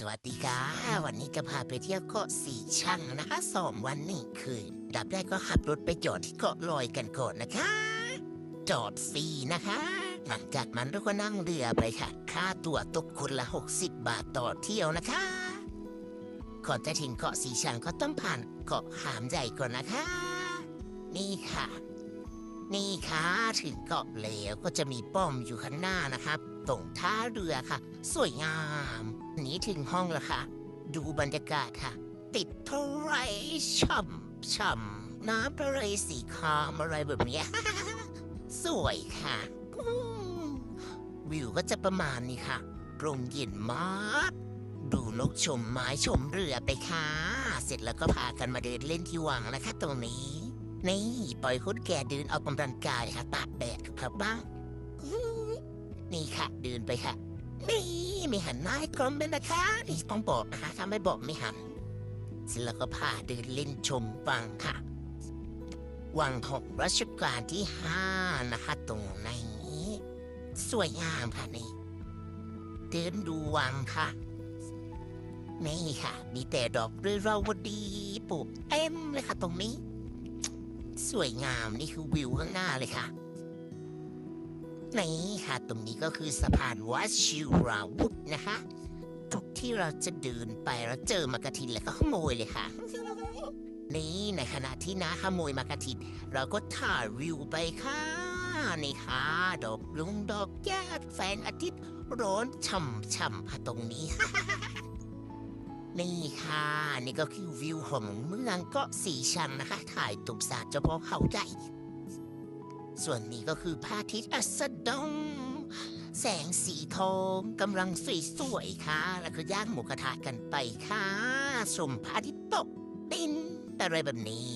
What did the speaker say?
สวัสดีค่ะ วันนี้จะพาไปเที่ยวเกาะสีชังนะคะสองวันหนึ่งคืน ดับได้ก็ขับรถไปจอดที่เกาะลอยกันก่อนนะคะ จอดฟรีนะคะ หลังจากนั้นเราก็นั่งเรือไปค่ะ ค่าตั๋วตกคนละ 60 บาทต่อเที่ยวนะคะ ก่อนจะถึงเกาะสีชังก็ต้องผ่านเกาะหามใหญ่ก่อนนะคะ นี่ค่ะ นี่ค่ะถึงเกาะแล้วก็จะมีป้อมอยู่ข้างหน้านะครับ ตรงท่าเรือค่ะ สวยงาม นีถึงห้องแล้วค่ะ ดูบรรยากาศค่ะ ติดทะเลช่ำช่ำน้ำทะเลสีครามอะไรแบบนี้ สวยค่ะ วิวก็จะประมาณนี้ค่ะลมเย็นมากดูนกชมไม้ชมเรือไปค่ะ เสร็จแล้วก็พากันมาเดินเล่นที่วังนะคะตรงนี้ นี่ ปล่อยคนแก่เดินออกกำลังกายค่ะตากแดดครับบ้าง นี่ค่ะ เดินไปค่ะ นี่ไม่หันหน้าให้กลมเลยนะคะ นี่ต้องบอกนะคะถ้าไม่บอกไม่หันเสร็จแล้วก็พาเดินเล่นชมวังค่ะ วังของรัชกาลที่ห้านะคะ ตรงนี้ สวยงามค่ะนี่ เดินดูวังค่ะ นี่ค่ะ มีแต่ดอกเรือราวดีปลูกเต็มเลยค่ะ ตรงนี้ สวยงามนี่คือวิวข้างหน้าเลยค่ะ นี่ค่ะ ตรงนี้ก็คือสะพานวัชิราวุธนะคะ ทุกที่เราจะเดินไปแล้วเจอมากระทินแล้วก็ขโมยเลยค่ะ นี่ในขณะที่น้าขโมยมากระทิน เราก็ถ่ายวิวไปค่ะนี่ค่ะ ดอกลุงดอกแก้วแสงอาทิตย์ร้อนช่ำๆค่ะตรงนี้ นี่ค่ะ นี่ก็คือวิวของเมืองเกาะสีชังนะคะ ถ่ายตุกสาดเฉพาะเขาใหญ่ ส่วนนี้ก็คือพระอาทิตย์อัสดง แสงสีทองกำลังสวยๆค่ะ แล้วก็ย่างหมูกระทะกันไปค่ะชมพระอาทิตย์ตกดินอะไรแบบนี้